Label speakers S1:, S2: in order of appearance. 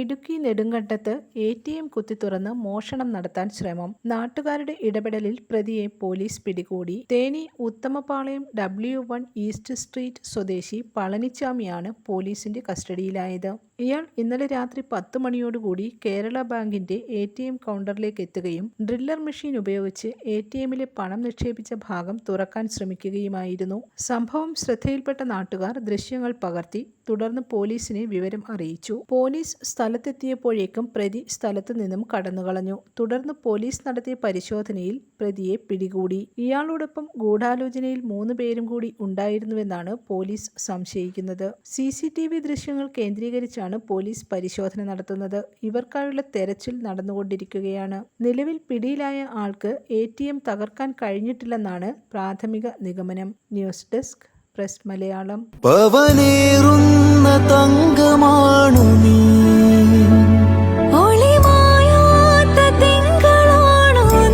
S1: ഇടുക്കി നെടുങ്കണ്ടത്ത് A T M കുത്തിത്തുറന്ന് മോഷണം നടത്താൻ ശ്രമം. നാട്ടുകാരുടെ ഇടപെടലിൽ പ്രതിയെ പോലീസ് പിടികൂടി. Theni Uthamapalayam W one east street സ്വദേശി പളനിച്ചാമിയാണ് പോലീസിന്റെ കസ്റ്റഡിയിലായത്. ഇയാൾ ഇന്നലെ രാത്രി പത്ത് മണിയോടുകൂടി കേരള ബാങ്കിന്റെ എ ടി എം കൗണ്ടറിലേക്ക് എത്തുകയും ഡ്രില്ലർ മെഷീൻ ഉപയോഗിച്ച് എ ടി എമ്മിലെ പണം നിക്ഷേപിച്ച ഭാഗം തുറക്കാൻ ശ്രമിക്കുകയുമായിരുന്നു. സംഭവം ശ്രദ്ധയിൽപ്പെട്ട നാട്ടുകാർ ദൃശ്യങ്ങൾ പകർത്തി തുടർന്ന് പോലീസിനെ വിവരം അറിയിച്ചു. പോലീസ് സ്ഥലത്തെത്തിയപ്പോഴേക്കും പ്രതി സ്ഥലത്തു നിന്നും കടന്നുകളഞ്ഞു. തുടർന്ന് പോലീസ് നടത്തിയ പരിശോധനയിൽ പ്രതിയെ പിടികൂടി. ഇയാളോടൊപ്പം ഗൂഢാലോചനയിൽ മൂന്ന് പേരും കൂടി ഉണ്ടായിരുന്നുവെന്നാണ് പോലീസ് സംശയിക്കുന്നത്. സി ദൃശ്യങ്ങൾ കേന്ദ്രീകരിച്ചാണ് പോലീസ് പരിശോധന നടത്തുന്നത്. ഇവർക്കായുള്ള തെരച്ചിൽ നടന്നുകൊണ്ടിരിക്കുകയാണ്. നിലവിൽ പിടിയിലായ ആൾക്ക് എ ടി എം തകർക്കാൻ കഴിഞ്ഞിട്ടില്ലെന്നാണ് പ്രാഥമിക നിഗമനം. News desk press Malayalam.
S2: പവനേറുന്ന തങ്കമാണു നീ.
S3: ഒളിമായാത്ത തിങ്കളാണു